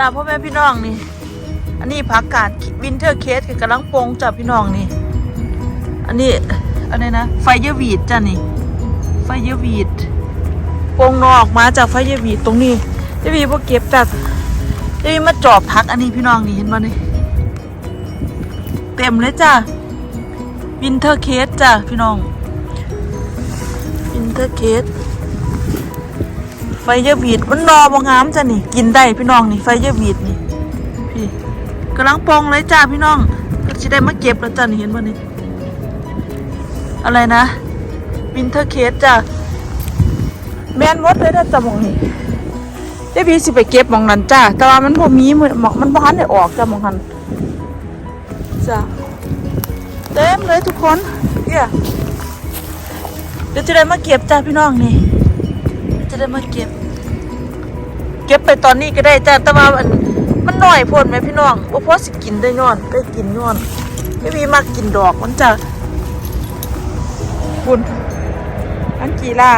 จ้าพ่อแม่พี่น้องนี่ อันนี้ผักกาดวินเทอร์เคสกำลังปงจ้าพี่น้องนี่ อันนี้อันนี้นะไฟเยอร์วีดจ้านี่ ไฟเยอร์วีดปงนอออกมาจากไฟเยอร์วีดตรงนี้เยอร์วีพวกเก็บจากเยอร์วีมาจอบพักอันนี้พี่น้องนี่เห็นมนี่เต็มเลยจ้าวินเทอร์เคสจ้าพี่น้องวินเทอร์เคส ฟเยอร์วีดมันรอบงามจ้ะนี่ กินได้พี่น้องนี่ไฟเยอร์วีดนี่พี่กำลังปองเลยจ้าพี่น้องก็จะได้มาเก็บแล้วจ้ะนี่เห็นป่ะนี่อะไรนะวินเทอร์เคสจ้ะแมนวดเลยนะจ้ะมองนี่เดี๋ยวพี่สิไปเก็บมองนั้นจ้าแต่ว่ามันพอมีมือหมองมันบ้านได้ออกจ้ะมองนั้นจ้ะเต็มเลยทุกคนเนี่ยเดี๋ยวจะได้มาเก็บจ้าพี่น้องนี่ จะได้มาเก็บ เก็บไปตอนนี้ก็ได้จ้าแต่ว่ามันมันหน่อยพ่นไหมพี่น้องบ่พอสิกินได้ย้อนได้กินย้อนไม่มีมากินดอกมันจะคุณอันกี่ล่า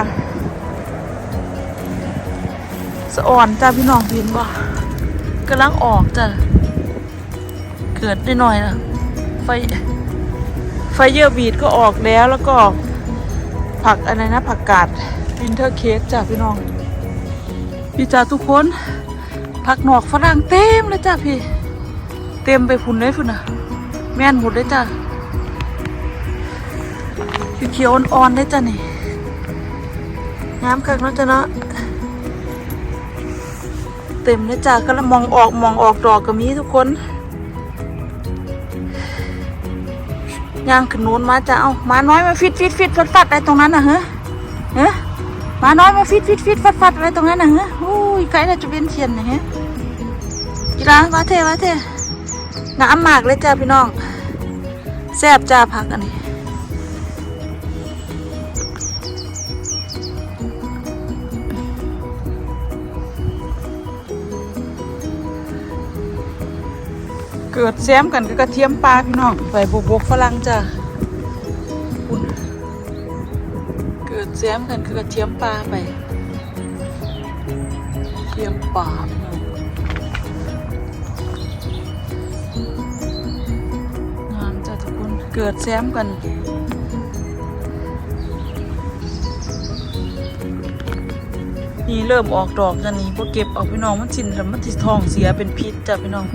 สะอ่อนจ้าพี่น้องเห็นบ่กำลังออกจ้ะเกิดได้หน่อยนะไฟไฟเยอร์บีดก็ออกแล้วแล้วก็ผักอะไรนะผักกาด วินเทอร์เคสจ้ะพี่น้อง พี่จ้าทุกคนผักหนอกฝรั่งเต็มเลยจ้ะพี่ เต็มไปพุ่นเลยพุ่นนะแม่นหมดเลยจ้ะเขียวอ่อนๆเลยจ้ะนี่งามคักเนาะจ้ะเนาะเต็มเลยจ้ะก็ละมองออกมองออกดอกก็มีทุกคนย่างขึ้นนู้นมาจะเอามาน้อยมาฟิตฟิตฟิตฟัดฟัดอะไรตรงนั้นนะเฮ้เฮ้ มาน้อยมาฟิตฟิตฟิตฟัดฟัดอะไรตรงนั้นนะเฮ้อุ้ยไกลเราจะเป็นเทียนนะฮ้กีฬาวาเทวาเทงามมากเลยจ้าพี่น้องแซ่บจ้าผักอันนี้เกิดแซมกันก็กระเทียมปลาพี่น้องใส่บวบฝรั่งจ้า แซมกันคือกระเทียมปลาไปเทียมปลางามจ้ะทุกคนเกิดแซมกันนี่เริ่มออกดอกจ้ะนี่พวกเก็บเอาพี่น้องมันชินแล้วมันที่ท้องเสียเป็นพิษจ้ะพี่น้อง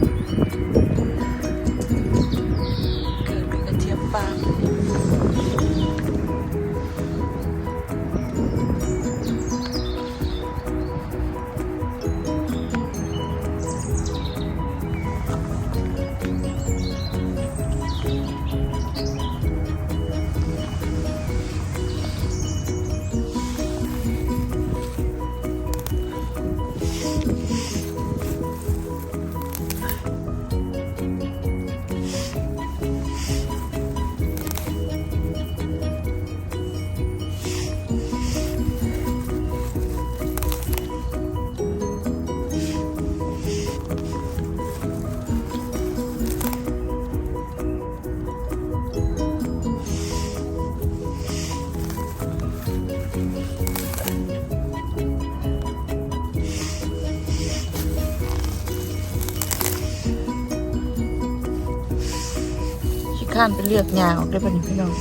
ขี้ข้านไปเลือกยาออกได้ป่ะนี่พี่น้อง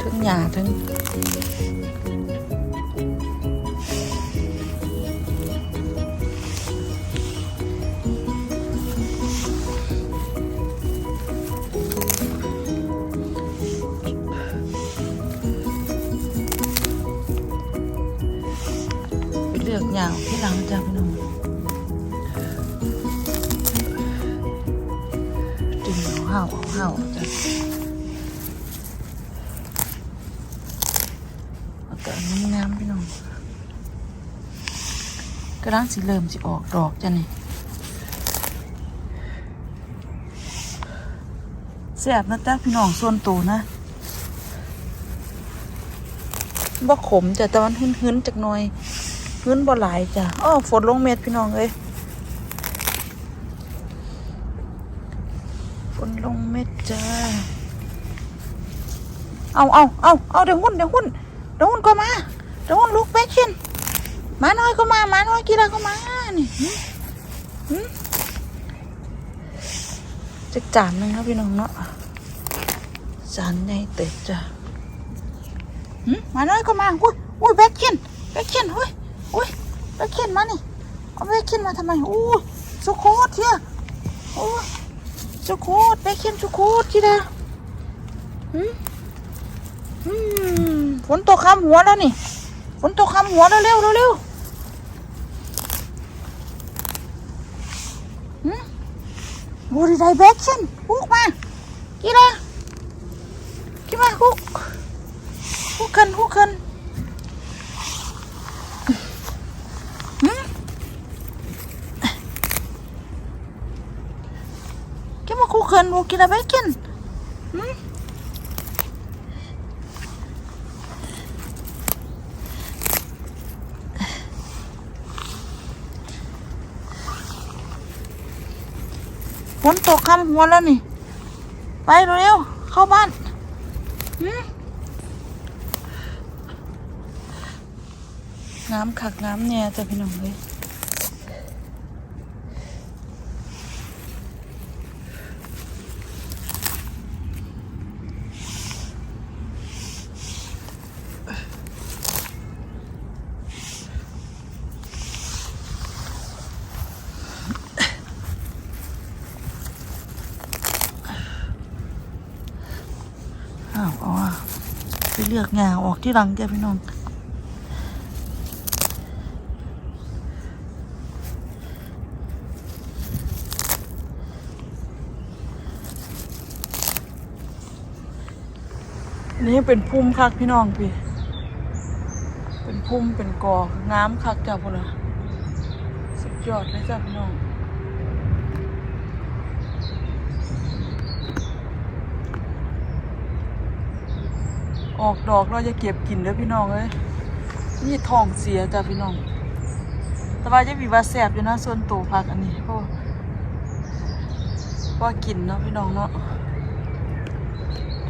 ทั้งยาทั้งไปเลือกยาออกที่หลังจ้าพี่ กระด้างสีเริ่มสิออกดอกจ้ะนี่แซ่บนะจ๊ะพี่น้องส่วนตัวนะบ่ขมจ้ะแต่มันหืนๆจักหน่อยหืนบ่หลายจ้ะอ้อฝนลงเม็ดพี่น้องเอ้ยฝนลงเม็ดจ้าเอาเอาเอาเอาเดี๋ยวหุ้นเดี๋ยวหุ้นเดี๋ยวหุ้นก็มาเดี๋ยวหุ้นลุกแบกชิน มาน้อยก็มาหมาน้อยกีฬาก็มานี่จะจานหนึงครับพี่น้องเนาะจานใหญ่เต็ดจ้ะมาน้อยก็มาอุ้ยอุ้ยแบกเคนแบกเคนเฮ้ยอุ้ยแบกเคนมานี่เอาแบกเคนมาทำไมอู้สุโคตรเทียโอ้ยสุโคตรแบกเคนสุโคตรทีเดียวหึอืมฝนตกข้ามหัวแล้วนี่ฝนตกข้ามหัวแล้วเร็วเร็วเร็วหึ บูดีไดเบกเคนฮุกมากี่ละกี่มาฮุกฮุกกันฮุกกันกี่มาฮุกกันบูกี่ละเบกเคน นตกคำหัวแล้วนี่ ไปเร็วๆเข้าบ้านน้ำขักน้ำเนี่ยจะพี่น้องเลยอ้าวเอาอะ ไปเลือกงาออกที่รังจ้ะพี่น้องอันนี้เป็นพุ่มคักพี่น้องพี่ เป็นพุ่มเป็นกอง้ามคักจ้ะพุ่นละสุดยอดเลยจ้ะพี่น้อง ออกดอกเราจะเก็บกินเด้อพี่น้องเอ้ยนี่ทองเสียจ้ะพี่น้อง แต่ว่าจะมีว่าแสบอยู่นะส่วนตัวพักอันนี้เพราะว่าว่ากินเนาะพี่น้องเนาะ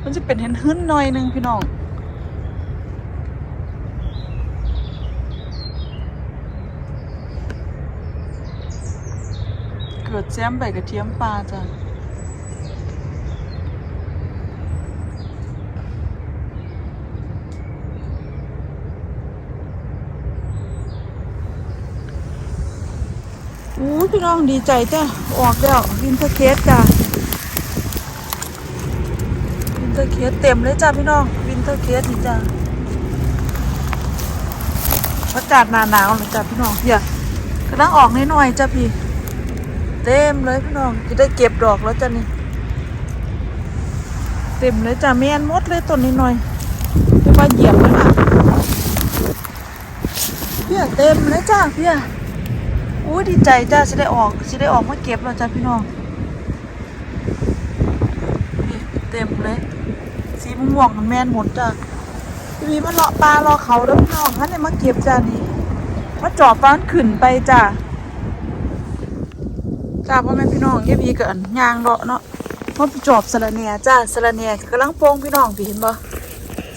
มันจะเป็นเห็นหึ้นหน่อยหนึงพี่น้องเกิดแซมใบกระเทียมปลาจ้ะ อู้พี่น้องดีใจจ้ะออกแล้ววินเทอร์เคสจ้ะวินเทอร์เคสเต็มเลยจ้ะพี่น้องวินเทอร์เคสนี่จ้ะอากาศหนาหนาวเลยจ้ะพี่น้องเพี่ยกำลังออกน้อยๆจ้ะพี่ เต็มเลยพี่น้องจะได้เก็บดอกแล้วจ้ะนี่เต็มเลยจ้ะแมนมดเลยต้นน้อยๆไม่ว่าเหยียบเลยค่ะเพี่ยเต็มเลยจ้ะเพี่ย อู้ดีใจจ้าจะได้ออกจะได้ออกมาเก็บแล้วจ้าพี่น้องนี่เต็มเลย สีม่วงมันแมนหมดจ้าพี่มีมาเลาะปลาเลาะเขาแล้วพี่น้องท่านเนี่ยมาเก็บจ้านี่มาจอบฟ้านขึ้นไปจ้าจ้าพ่อแม่พี่น้องเยี่ยมีกันยางเลาะเนาะมาไปจอบสระเนียจ้าสระเนียกำลังโป่งพี่น้องพี่เห็นบ่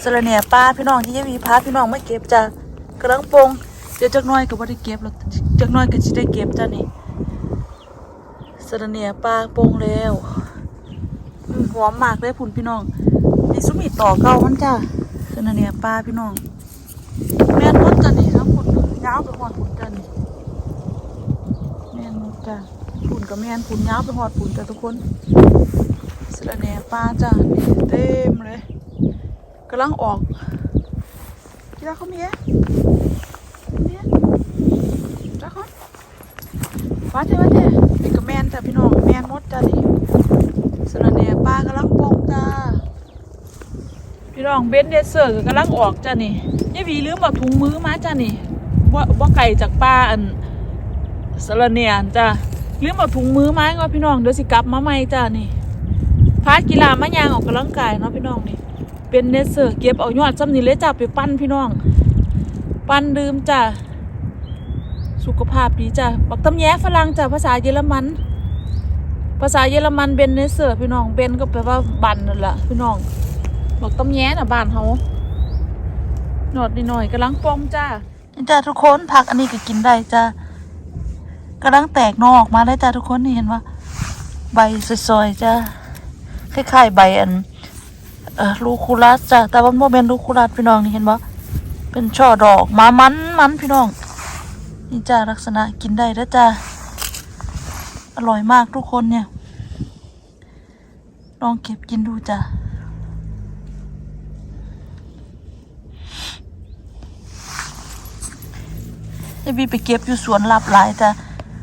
สระเนียปลาพี่น้องที่เยี่ยมีพาพี่น้องมาเก็บจ้ากำลังโป่ง ดี๋ยวจักน้อยก็บ่ได้เก็บแล้วจักน้อยก็สิได้เก็บจ้านี่สะระเนียปลาโป่งแล้วหอมมากเลยพุ่นพี่น้องนี่สุมีต่อเก่ามันจ้าสะระเนียปลาพี่น้องแม่นมดจ้านี่ทั้งพุ่นยาวไปหอดพุ่นจ้านี่แม่นมดจ้าพุ่นกับแม่นพุ่นยาวไปหอดพุ่นจ้าทุกคนสะระเนียปลาจ้าเต็มเลยกำลังออกกีฬาเขามีอะ เนี่ยจ้าคน วัดเถอะวัดเถอะนี่ก็แมนจ้ะพี่น้องแมนมดจ้ะนี่สระเนียปลากำลังปงจ้าพี่น้องเบนเดเซอร์กำลังออกจ้ะนี่ยายวีลืมเอาถุงมือมาจ้ะนี่ว่าว่าไก่จากป้าอันสระเนียนจ้ะลืมเอาถุงมือมาก็พี่น้องเดี๋ยวสิกลับมาใหม่จ้ะนี่พากีฬามายางออกกำลังกายเนาะพี่น้องนี่เป็นเนเซอร์เก็บเอายอดซ้ำนี่เลยจ้ะไปปั้นพี่น้อง ปั้นดื่มจ้ะ สุขภาพดีจ้ะบักตำแย้ฝรั่งจ้ะภาษาเยอรมัน ภาษาเยอรมันเบนเนเซอร์พี่น้องเบนก็แปลว่าบันนั่นแหละพี่น้องบักตำแย้น่ะบ้านเขาหนอดนิดหน่อยกำลังปอมจ้าจ้าทุกคนผักอันนี้ก็กินได้จ้ากำลังแตกนอออกมาได้จ้าทุกคนนี่เห็นว่าใบสวยๆจ้าคล้ายๆใบอันลูคูลัสจ้ะแต่ว่าโมเป็นลูคูลัสพี่น้องนี่เห็นบ่เป็นช่อดอกมามันมันพี่น้อง นี่จ้าลักษณะกินได้แล้วจ้าอร่อยมากทุกคนเนี่ย ลองเก็บกินดูจ้ะยายบีไปเก็บอยู่สวนลับหลายจ้ะ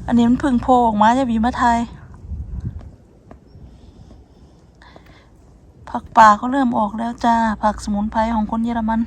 อันนี้มันพึ่งโผล่ออกมายายบีมาไทย ผักป่าก็เริ่มออกแล้วจ้า ผักสมุนไพรของคนเยอรมัน